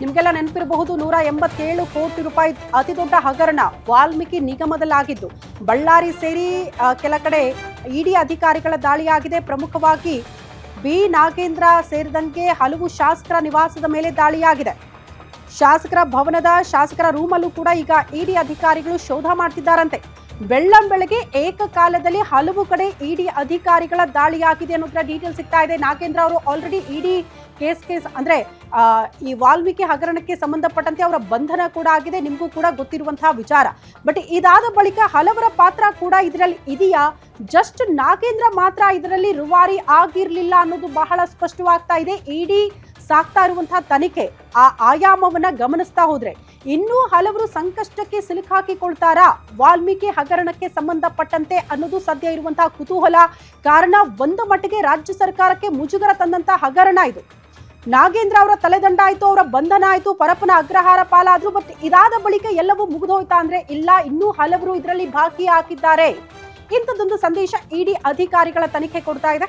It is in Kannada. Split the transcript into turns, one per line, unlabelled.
ನಿಮಗೆಲ್ಲ ನೆನಪಿರಬಹುದು, ನೂರ ಎಂಬತ್ತೇಳು ಕೋಟಿ ರೂಪಾಯಿ ಅತಿ ದೊಡ್ಡ ಹಗರಣ ವಾಲ್ಮೀಕಿ ನಿಗಮದಲ್ಲಾಗಿದ್ದು. ಬಳ್ಳಾರಿ ಸೇರಿ ಕೆಲ ಕಡೆ ಇಡಿ ಅಧಿಕಾರಿಗಳ ದಾಳಿಯಾಗಿದೆ. ಪ್ರಮುಖವಾಗಿ ಬಿ. ನಾಗೇಂದ್ರ ಸೇರಿದಂತೆ ಹಲವು ಶಾಸಕರ ನಿವಾಸದ ಮೇಲೆ ದಾಳಿಯಾಗಿದೆ. ಶಾಸಕರ ಭವನದ ಶಾಸಕರ ರೂಮಲ್ಲೂ ಕೂಡ ಈಗ ಇಡಿ ಅಧಿಕಾರಿಗಳು ಶೋಧ ಮಾಡ್ತಿದ್ದಾರಂತೆ. ಬೆಳ್ಳಂ ಬೆಳಗ್ಗೆ ಏಕಕಾಲದಲ್ಲಿ ಹಲವು ಕಡೆ ಇಡಿ ಅಧಿಕಾರಿಗಳ ದಾಳಿಯಾಗಿದೆ ಅನ್ನೋದ್ರ ಡೀಟೇಲ್ ಸಿಗ್ತಾ ಇದೆ. ನಾಗೇಂದ್ರ ಅವರು ಆಲ್ರೆಡಿ ಇಡಿ ಕೇಸ್ ಕೇಸ್ ಅಂದ್ರೆ ಈ ವಾಲ್ಮೀಕಿ ಹಗರಣಕ್ಕೆ ಸಂಬಂಧಪಟ್ಟಂತೆ ಅವರ ಬಂಧನ ಕೂಡ ಆಗಿದೆ. ನಿಮಗೂ ಕೂಡ ಗೊತ್ತಿರುವಂತಹ ವಿಚಾರ. ಬಟ್ ಇದಾದ ಬಳಿಕ ಹಲವರ ಪಾತ್ರ ಕೂಡ ಇದರಲ್ಲಿ ಇದೆಯಾ? ಜಸ್ಟ್ ನಾಗೇಂದ್ರ ಮಾತ್ರ ಇದರಲ್ಲಿ ರುವಾರಿ ಆಗಿರ್ಲಿಲ್ಲ ಅನ್ನೋದು ಬಹಳ ಸ್ಪಷ್ಟವಾಗ್ತಾ ಇದೆ. ಇಡಿ ಸಾಕ್ತಾ ಇರುವಂತಹ ತನಿಖೆ ಆ ಆಯಾಮವನ್ನ ಗಮನಿಸ್ತಾ ಹೋದ್ರೆ ಇನ್ನೂ ಹಲವರು ಸಂಕಷ್ಟಕ್ಕೆ ಸಿಲುಕಾಕಿಕೊಳ್ತಾರಾ ವಾಲ್ಮೀಕಿ ಹಗರಣಕ್ಕೆ ಸಂಬಂಧಪಟ್ಟಂತೆ ಅನ್ನೋದು ಸದ್ಯ ಇರುವಂತಹ ಕುತೂಹಲ. ಕಾರಣ ಒಂದು ಮಟ್ಟಿಗೆ ರಾಜ್ಯ ಸರ್ಕಾರಕ್ಕೆ ಮುಜುಗರ ತಂದಂತಹ ಹಗರಣ ಇದು. ನಾಗೇಂದ್ರ ಅವರ ತಲೆದಂಡ ಆಯ್ತು, ಅವರ ಬಂಧನ ಆಯ್ತು ಪರಪನ ಅಗ್ರಹಾರ ಪಾಲಾದ್ರು ಬಟ್ ಇದಾದ ಬಳಿಕ ಎಲ್ಲವೂ ಮುಗಿದೋಯ್ತಾ ಅಂದ್ರೆ ಇಲ್ಲ, ಇನ್ನೂ ಹಲವರು ಇದರಲ್ಲಿ ಬಾಕಿ ಹಾಕಿದ್ದಾರೆ. ಇಂಥದ್ದೊಂದು ಸಂದೇಶ ಇಡಿ ಅಧಿಕಾರಿಗಳ ತನಿಖೆ ಕೊಡ್ತಾ ಇದೆ.